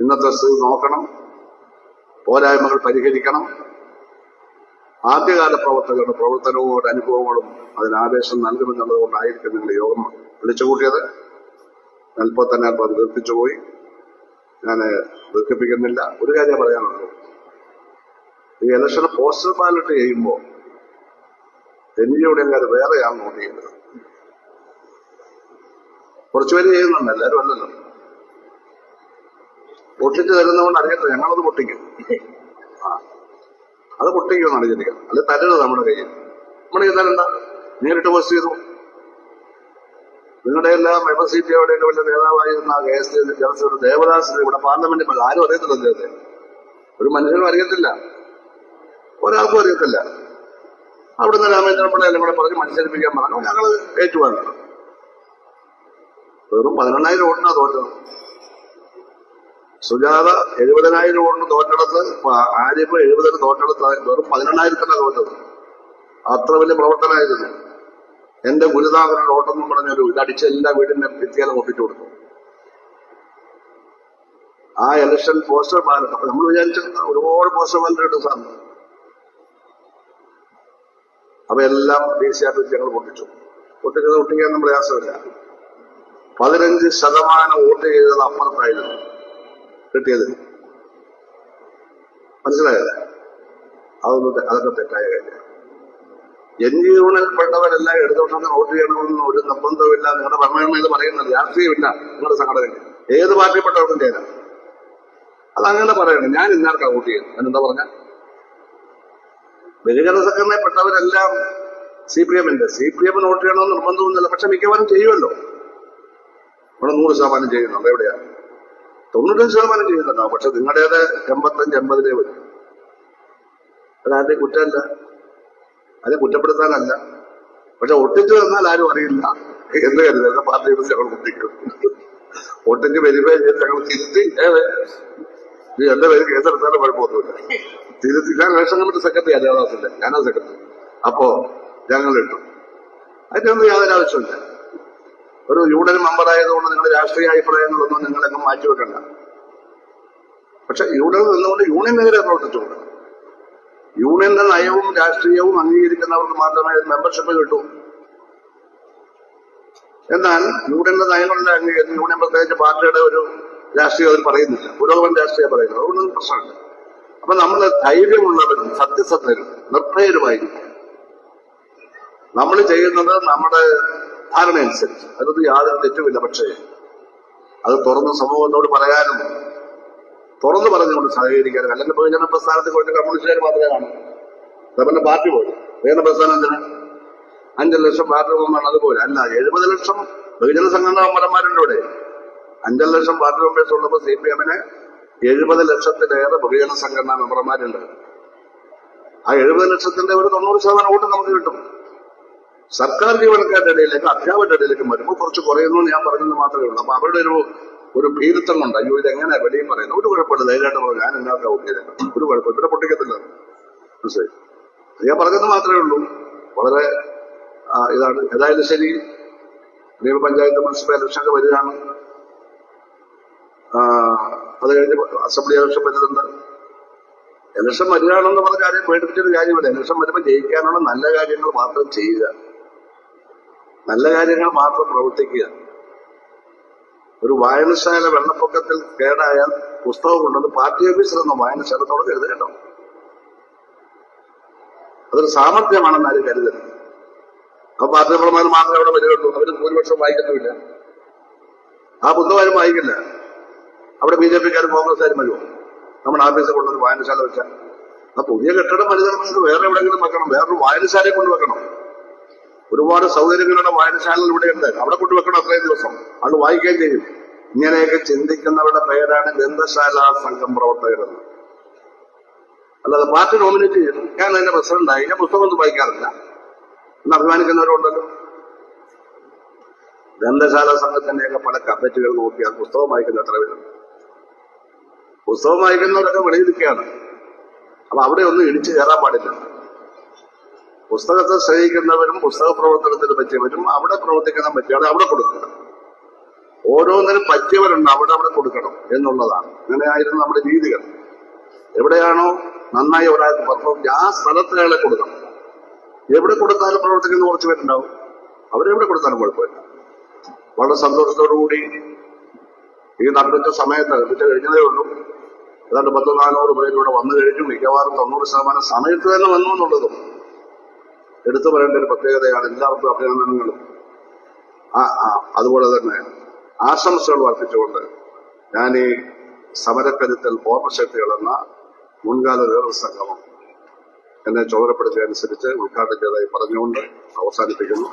ഇന്നത്തെ സ്ഥിതി നോക്കണം പോരായ്മകൾ പരിഹരിക്കണം. ആദ്യകാല പ്രവർത്തകരുടെ പ്രവർത്തനവും അനുഭവങ്ങളും അതിന് ആവേശം നൽകുമെന്നുള്ളത് കൊണ്ടായിരിക്കും നിങ്ങൾ യോഗം വിളിച്ചു കൂട്ടിയത്. അല്പം തന്നെ അല്പം ദീർഘിച്ചു പോയി. ഞാൻ ദീർഘിപ്പിക്കുന്നില്ല ഒരു കാര്യം പറയാനുള്ളൂ. ഈ ഇലക്ഷൻ പോസ്റ്റൽ ബാലറ്റ് ചെയ്യുമ്പോൾ ജിയുടെ കാര്യം വേറെയാണ് നോട്ട് ചെയ്യുന്നത് കുറച്ചുപേര് ചെയ്യുന്നുണ്ട്. എല്ലാവരും അല്ലല്ലോ. പൊട്ടിച്ച് തരുന്നതുകൊണ്ട് അറിയത്തില്ല. ഞങ്ങളത് പൊട്ടിക്കും. ആ. അത് പൊട്ടിക്കുമെന്ന് ചിന്തിക്കുന്നത് അല്ലെ തരരുത് നമ്മുടെ കയ്യിൽ. നമ്മുടെ തരണ്ട. നേരിട്ട് പോസ്റ്റ് ചെയ്തു. നിങ്ങളുടെ എല്ലാം എം എസ് സി പി എവിടെ വലിയ നേതാവായിരുന്ന കെ എസ് ടി ജനസേവ ഇവിടെ പാർലമെന്റിൽ. ആരും അറിയത്തില്ല അദ്ദേഹത്തെ. ഒരു മനുഷ്യനും അറിയത്തില്ല. ഒരാൾക്കും അറിയത്തില്ല. അവിടുന്ന് രാമേന്ദ്രൻ പിള്ള എല്ലാം കൂടെ പറഞ്ഞ് മത്സരിപ്പിക്കാൻ പറഞ്ഞു. ഞങ്ങൾ ഏറ്റുവാങ്ങണം. വെറും പതിനെണ്ണായിരം ഓട്ടിനാ തോറ്റത്. സുജാത എഴുപതിനായിരം കൊണ്ട് തോറ്റെടുത്ത് ആര്യപ്പ എഴുപതിന് തോറ്റെടുത്ത് വെറും പതിനെണ്ണായിരത്തിനാ തോറ്റത്. അത്ര വലിയ പ്രവർത്തനമായിരുന്നു എന്റെ ഗുരുനാഥനോട് ഓട്ടം പറഞ്ഞൊരു ഇതടിച്ച് എല്ലാ വീടിന്റെ ഭിത്തിയാലും ഒപ്പിച്ചു കൊടുത്തു. ആ ഇലക്ഷൻ പോസ്റ്റർ ബാലറ്റ് അപ്പൊ നമ്മൾ വിചാരിച്ചിരുന്ന ഒരുപാട് പോസ്റ്റർ ബാലറ്റ് കിട്ടും സാറിന് അപ്പൊ എല്ലാം ദേശീയ ഞങ്ങൾ പൊട്ടിച്ചു. പൊട്ടിച്ചത് ഒട്ടിക്കാൻ പ്രയാസമില്ല. പതിനഞ്ച് ശതമാനം വോട്ട് ചെയ്തത് അപ്പുറത്തായിരുന്നു. കിട്ടിയത്. മനസ്സിലായത് അതൊന്നും അതൊക്കെ തെറ്റായ കാര്യം എൻ ജി യൂണിൽപ്പെട്ടവരെല്ലാം ഇടതുപക്ഷത്തിന് വോട്ട് ചെയ്യണമെന്ന് ഒരു നിർബന്ധമില്ല നിങ്ങളുടെ ഭരണഘടന ഇത് പറയുന്നത് രാഷ്ട്രീയമില്ല. നിങ്ങളുടെ സംഘടനയ്ക്ക് ഏത് പാർട്ടിയിൽപ്പെട്ടവർക്കും ചേരാം അതങ്ങനെ പറയണം. ഞാൻ ഇന്നാർക്കാ വോട്ട് ചെയ്യുന്നത്? ഞാനെന്താ പറഞ്ഞ? ബഹുജന സംഘടനയിൽപ്പെട്ടവരെല്ലാം സി പി എമ്മിന്റെ. സി പി എമ്മിന് വോട്ട് ചെയ്യണമെന്ന് നിർബന്ധമൊന്നുമില്ല. പക്ഷെ മിക്കവാറും ചെയ്യുമല്ലോ. ഇവിടെ നൂറ് ശതമാനം ചെയ്യുന്നുണ്ട്. എവിടെയാ? തൊണ്ണൂറ്റഞ്ച് ശതമാനം ചെയ്യുന്നുണ്ടാവും പക്ഷെ നിങ്ങളുടേത് എൺപത്തഞ്ച് എൺപതിലേ വരും. അതാരുടെ കുറ്റമല്ല. അതിനെ കുറ്റപ്പെടുത്താനല്ല. പക്ഷെ ഒട്ടിച്ചു തന്നാൽ ആരും അറിയില്ല എന്ന് കരുതരുത് പാർട്ടിയുടെ ഞങ്ങൾ ഒട്ടിക്കും ഒട്ടിച്ച് വെരിഫൈ ചെയ്ത് ഞങ്ങൾ തിരുത്തി. എന്റെ പേര് കേസെടുത്താലും കുഴപ്പമൊന്നുമില്ല. തിരുത്തി. ഞാൻ ഇലക്ഷൻ കമ്മിറ്റി സെക്രട്ടറി ദേവദാസിന്റെ ഞാനാ സെക്രട്ടറി. അപ്പോ ഞങ്ങൾ ഇട്ടു. അതിനൊന്നും യാതൊരു ആവശ്യമില്ല ഒരു യൂണിയൻ മെമ്പർ ആയതുകൊണ്ട് നിങ്ങളുടെ രാഷ്ട്രീയ അഭിപ്രായങ്ങളൊന്നും നിങ്ങളെങ്ങും മാറ്റിവെക്കണ്ട. പക്ഷെ യൂണിയൻ നിന്നുകൊണ്ട് യൂണിയനെതിരെ പ്രവർത്തിച്ചുകൊണ്ട്. യൂണിയന്റെ നയവും രാഷ്ട്രീയവും അംഗീകരിക്കുന്നവർക്ക് മാത്രമേ മെമ്പർഷിപ്പ് കിട്ടൂ. എന്നാൽ യൂണിയന്റെ നയങ്ങളുടെ അംഗീകരിച്ച് യൂണിയൻ പ്രത്യേകിച്ച് പാർട്ടിയുടെ ഒരു രാഷ്ട്രീയം അതിൽ പറയുന്നില്ല. പുരോഗമന രാഷ്ട്രീയം പറയുന്നു അതുകൊണ്ടൊന്നും പ്രശ്നമുണ്ട് അപ്പൊ നമ്മൾ ധൈര്യമുള്ളവരും സത്യസന്ധരും നിർഭയരുമായിരിക്കും. നമ്മൾ ചെയ്യുന്നത് നമ്മുടെ ധാരണയനുസരിച്ച്. അതിനൊന്നും യാതൊരു തെറ്റുമില്ല. പക്ഷേ അത് തുറന്ന് സമൂഹത്തോട് പറയാനും തുറന്നു പറഞ്ഞുകൊണ്ട് സഹകരിക്കാനും അല്ലെങ്കിൽ ബഹുജന പ്രസ്ഥാനത്തിൽ കുറച്ച് കമ്മ്യൂണിസ്റ്റുകാർ മാത്രമേ കാണൂ. നമ്മുടെ പാർട്ടി പോലും പ്രസ്ഥാനം എന്തിനാ? അഞ്ചു ലക്ഷം പാർട്ടി മെമ്പറാണ് അതുപോലെ അല്ല എഴുപത് ലക്ഷം ബഹുജന സംഘടനാ മെമ്പർമാരുണ്ട് ഇവിടെ. അഞ്ചര ലക്ഷം പാർട്ടി മെമ്പേഴ്സ് ഉള്ളപ്പോൾ സി പി എമ്മിന് എഴുപത് ലക്ഷത്തിലേറെ ബഹുജന സംഘടനാ മെമ്പർമാരുണ്ട്. ആ എഴുപത് ലക്ഷത്തിന്റെ ഒരു തൊണ്ണൂറ് ശതമാനം വോട്ട് നമുക്ക് കിട്ടും. സർക്കാർ ജീവനക്കാരുടെ ഇടയിലേക്ക് അധ്യാപകരുടെ ഇടയിലേക്ക് വരുമ്പോൾ കുറച്ച് കുറയുന്നു എന്ന് ഞാൻ പറഞ്ഞത് മാത്രമേ ഉള്ളൂ. അപ്പൊ അവരുടെ ഒരു ഒരു ഭീരുത്വം കൊണ്ട് അയ്യോ ഇത് എങ്ങനെയാ വെളിയിൽ പറയുന്നത്? ഒരു കുഴപ്പമില്ല ധൈര്യമായിട്ട് പറഞ്ഞു ഞാൻ എല്ലാവർക്കും ഔട്ട് ചെയ്തേക്കാം. ഒരു കുഴപ്പം ഇവിടെ പൊട്ടിക്കത്തില്ല. മനസ്സിലായി? ഞാൻ പറഞ്ഞത് മാത്രമേ ഉള്ളൂ. വളരെ ഇതാണ്. ഏതായാലും ശരി നിയമപഞ്ചായത്ത് മുനിസിപ്പൽ ഇലക്ഷനൊക്കെ വരികയാണ്. അത് കഴിഞ്ഞ് അസംബ്ലി ഇലക്ഷൻ വരുന്നുണ്ട്. ഇലക്ഷൻ വരികയാണെന്ന് പറഞ്ഞ കാര്യം പേടിപ്പിച്ചൊരു കാര്യമില്ല. ഇലക്ഷൻ വരുമ്പോൾ ജയിക്കാനുള്ള നല്ല കാര്യങ്ങൾ മാത്രം ചെയ്യുക. നല്ല കാര്യങ്ങൾ മാത്രം പ്രവർത്തിക്കുക. ഒരു വായനശാല വെള്ളപ്പൊക്കത്തിൽ കേടായാൽ പുസ്തകം കൊണ്ടുവന്ന് പാർട്ടി ഓഫീസിലൊന്ന് വായനശാലത്തോടെ കരുതേണ്ടോ അതൊരു സാമർഥ്യമാണെന്ന് ആരും കരുതരുത്. അപ്പൊ പാർട്ടി മെമ്പർമാർ മാത്രമേ അവിടെ വരികയുള്ളൂ. അവർ ഭൂരിപക്ഷം വായിക്കുന്നുമില്ല ആ പുസ്തകം വായിക്കില്ല. അവിടെ ബി ജെ പിക്കാരും കോൺഗ്രസ്സുകാരും വരുമോ? നമ്മുടെ ആഫീസിൽ കൊണ്ടുവന്ന് വായനശാല വെച്ചാൽ. ആ പുതിയ കെട്ടിടം വലുതാണെങ്കിൽ വേറെ എവിടെയെങ്കിലും വെക്കണം. വേറൊരു വായനശാലയെ കൊണ്ട് വെക്കണം. ഒരുപാട് സൗകര്യങ്ങളുടെ വായനശാലകൾ ഇവിടെയുണ്ട്. അവിടെ കൊണ്ടുവെക്കണം അത്രയും ദിവസം. അത് വായിക്കുകയും ചെയ്യും. ഇങ്ങനെയൊക്കെ ചിന്തിക്കുന്നവരുടെ പേരാണ് ഗ്രന്ഥശാല സംഘം പ്രവർത്തകരെന്ന്. അല്ലാതെ പാർട്ടി നോമിനേറ്റ് ചെയ്തു ഞാൻ അതിന്റെ പ്രസിഡന്റായി ഞാൻ പുസ്തകം ഒന്നും വായിക്കാറില്ല. എന്ന് അഭിമാനിക്കുന്നവരുണ്ടല്ലോ. ഗ്രന്ഥശാല സംഘത്തിന്റെയൊക്കെ പല കമ്മിറ്റികൾ നോക്കിയാൽ പുസ്തകം വായിക്കുന്ന എത്ര പേരുണ്ട്. പുസ്തകം വായിക്കുന്നവരൊക്കെ വെളിയിരിക്കുകയാണ് അപ്പൊ അവിടെ ഒന്നും ഇടിച്ചു കയറാൻ പാടില്ല. പുസ്തകത്തെ സ്നേഹിക്കുന്നവരും പുസ്തക പ്രവർത്തനത്തിന് പറ്റിയവരും അവിടെ പ്രവർത്തിക്കുന്ന പറ്റിയാണ് അവിടെ കൊടുക്കുക ഓരോന്നിനും പറ്റിയവരുണ്ട് അവിടെ അവിടെ കൊടുക്കണം എന്നുള്ളതാണ്. അങ്ങനെയായിരുന്നു നമ്മുടെ രീതികൾ. എവിടെയാണോ നന്നായി ഒരാൾക്ക് പെർഫോം ആ സ്ഥലത്ത് കൊടുക്കണം. എവിടെ കൊടുത്താലും പ്രവർത്തിക്കുന്ന കുറച്ച് പേരുണ്ടാവും. അവരെവിടെ കൊടുത്താലും കുഴപ്പമില്ല. വളരെ സന്തോഷത്തോടു കൂടി ഈ നട്ടുച്ച സമയത്ത് വിറ്റ കഴിഞ്ഞതേ ഉള്ളൂ. ഏതാണ്ട് പത്ത് നാനൂറ് പേര് വന്നു കഴിഞ്ഞു. മിക്കവാറും തൊണ്ണൂറ് ശതമാനം സമയത്ത് തന്നെ വന്നു എന്നുള്ളതും. എടുത്തു പറയേണ്ട ഒരു പ്രത്യേകതയാണ് എല്ലാവർക്കും അഭിനന്ദനങ്ങളും. ആ അതുപോലെ തന്നെ ആശംസകൾ വർദ്ധിച്ചുകൊണ്ട് ഞാൻ ഈ സമരക്കരുത്തൽ ഓർമ്മശക്തികൾ എന്ന മുൻകാല നേതൃസംഗമം എന്നെ ചുമതലപ്പെടുത്തിയ അനുസരിച്ച് ഉദ്ഘാടനം ചെയ്തതായി പറഞ്ഞുകൊണ്ട് അവസാനിപ്പിക്കുന്നു.